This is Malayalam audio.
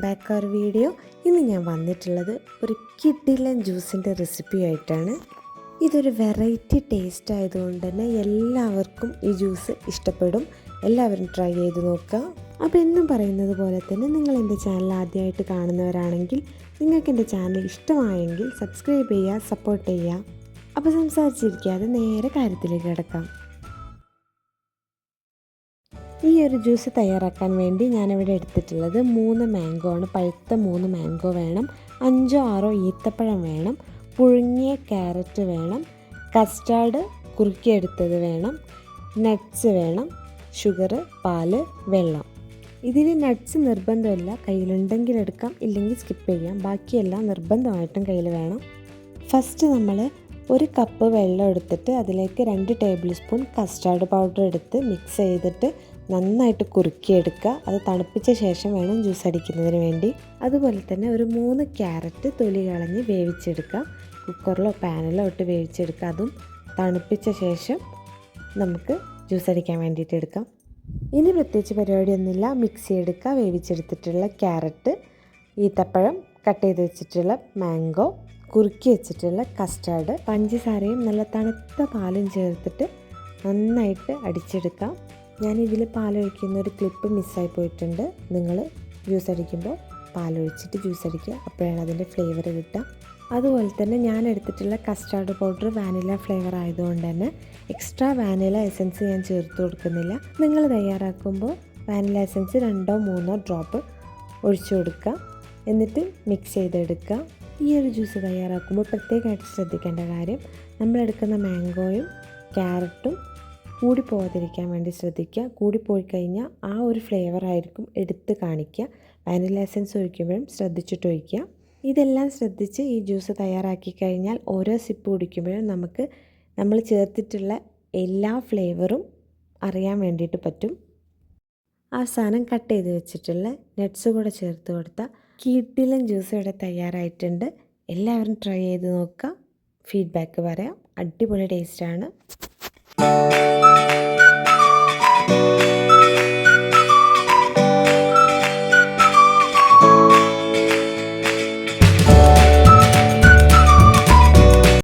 നമസ്കാരം വീഡിയോ ഇന്ന് ഞാൻ വന്നിട്ടുള്ളത് ഒരു കിഡിലൻ ജ്യൂസിന്റെ റെസിപ്പി ആയിട്ടാണ്. ഇതൊരു വെറൈറ്റി ടേസ്റ്റ് ആയതുകൊണ്ട് തന്നെ എല്ലാവർക്കും ഈ ജ്യൂസ് ഇഷ്ടപ്പെടും. എല്ലാവരും ട്രൈ ചെയ്ത് നോക്കുക. അപ്പോൾ എന്നും പറയുന്നത് പോലെ തന്നെ നിങ്ങൾ എന്റെ ചാനൽ ആദ്യമായിട്ട് കാണുന്നവരാണെങ്കിൽ നിങ്ങൾക്ക് എന്റെ ചാനൽ ഇഷ്ടമായെങ്കിൽ സബ്സ്ക്രൈബ് ചെയ്യുക സപ്പോർട്ട് ചെയ്യുക. അപ്പോൾ സംസാരിച്ചിരിക്കാതെ നേരെ കാര്യത്തിലേക്ക് കിടക്കാം. ഈ ഒരു ജ്യൂസ് തയ്യാറാക്കാൻ വേണ്ടി ഞാനിവിടെ എടുത്തിട്ടുള്ളത് മൂന്ന് മാംഗോ ആണ്. പഴുത്ത മൂന്ന് മാംഗോ വേണം. അഞ്ചോ ആറോ ഈത്തപ്പഴം വേണം. പുഴുങ്ങിയ ക്യാരറ്റ് വേണം. കസ്റ്റാർഡ് കുറുക്കിയെടുത്തത് വേണം. നട്ട്സ് വേണം. ഷുഗർ പാൽ വെള്ളം. ഇതിൽ നട്ട്സ് നിർബന്ധമില്ല. കയ്യിലുണ്ടെങ്കിൽ എടുക്കാം. ഇല്ലെങ്കിൽ സ്കിപ്പ് ചെയ്യാം. ബാക്കിയെല്ലാം നിർബന്ധമായിട്ടും കയ്യിൽ വേണം. ഫസ്റ്റ് നമ്മൾ ഒരു കപ്പ് വെള്ളം എടുത്തിട്ട് അതിലേക്ക് രണ്ട് ടേബിൾ സ്പൂൺ കസ്റ്റാർഡ് പൗഡർ എടുത്ത് മിക്സ് ചെയ്തിട്ട് നന്നായിട്ട് കുറുക്കിയെടുക്കുക. അത് തണുപ്പിച്ച ശേഷം വേണം ജ്യൂസ് അടിക്കുന്നതിന് വേണ്ടി. അതുപോലെ തന്നെ ഒരു മൂന്ന് ക്യാരറ്റ് തൊലി കളഞ്ഞ് വേവിച്ചെടുക്കുക. കുക്കറിലോ പാനിലോ ഇട്ട് വേവിച്ചെടുക്കുക. അതും തണുപ്പിച്ച ശേഷം നമുക്ക് ജ്യൂസ് അടിക്കാൻ വേണ്ടിയിട്ട് എടുക്കാം. ഇനി പ്രത്യേകിച്ച് പരിപാടിയൊന്നുമില്ല. മിക്സി എടുക്കുക. വേവിച്ചെടുത്തിട്ടുള്ള ക്യാരറ്റ് ഈത്തപ്പഴം കട്ട് ചെയ്ത് വെച്ചിട്ടുള്ള മാംഗോ കുറുക്കി വെച്ചിട്ടുള്ള കസ്റ്റാർഡ് പഞ്ചസാരയും നല്ല തണുത്ത പാലും ചേർത്തിട്ട് നന്നായിട്ട് അടിച്ചെടുക്കാം. ഞാൻ പാലൊഴിക്കുന്ന ഒരു ക്ലിപ്പ് മിസ്സായി പോയിട്ടുണ്ട്. നിങ്ങൾ ജ്യൂസ് അടിക്കുമ്പോൾ പാലൊഴിച്ചിട്ട് ജ്യൂസ് അടിക്കുക. അപ്പോഴാണ് അതിന്റെ ഫ്ലേവർ കിട്ടുക. അതുപോലെ തന്നെ ഞാൻ എടുത്തിട്ടുള്ള കസ്റ്റാർഡ് പൗഡർ വാനില ഫ്ലേവർ ആയതുകൊണ്ട് തന്നെ എക്സ്ട്രാ വാനില എസൻസ് ഞാൻ ചേർത്ത് കൊടുക്കുന്നില്ല. നിങ്ങൾ തയ്യാറാക്കുമ്പോൾ വാനില എസൻസ് രണ്ടോ മൂന്നോ ഡ്രോപ്പ് ഒഴിച്ചു കൊടുക്കുക. എന്നിട്ട് മിക്സ് ചെയ്തെടുക്കുക. ഈ ഒരു ജ്യൂസ് തയ്യാറാക്കുമ്പോൾ പ്രത്യേകമായിട്ട് ശ്രദ്ധിക്കേണ്ട കാര്യം നമ്മളെടുക്കുന്ന മാംഗോയും ക്യാരറ്റും കൂടി പോകാതിരിക്കാൻ വേണ്ടി ശ്രദ്ധിക്കുക. കൂടിപ്പോയി കഴിഞ്ഞാൽ ആ ഒരു ഫ്ലേവർ ആയിരിക്കും എടുത്ത് കാണിക്കുക. വാനില എസൻസ് ഒഴിക്കുമ്പോഴും ശ്രദ്ധിച്ചിട്ട് ഒഴിക്കുക ഇതെല്ലാം ശ്രദ്ധിച്ച് ഈ ജ്യൂസ് തയ്യാറാക്കി കഴിഞ്ഞാൽ ഓരോ സിപ്പ് കുടിക്കുമ്പോഴും നമുക്ക് നമ്മൾ ചേർത്തിട്ടുള്ള എല്ലാ ഫ്ലേവറും അറിയാൻ വേണ്ടിയിട്ട് പറ്റും. അവസാനം കട്ട് ചെയ്ത് വെച്ചിട്ടുള്ള നട്ട്സ് കൂടെ ചേർത്ത് കൊടുത്ത കീട്ടിലൻ ജ്യൂസ് ഇവിടെ തയ്യാറായിട്ടുണ്ട്. എല്ലാവരും ട്രൈ ചെയ്ത് നോക്കുക. ഫീഡ്ബാക്ക് പറയാം. അടിപൊളി ടേസ്റ്റാണ്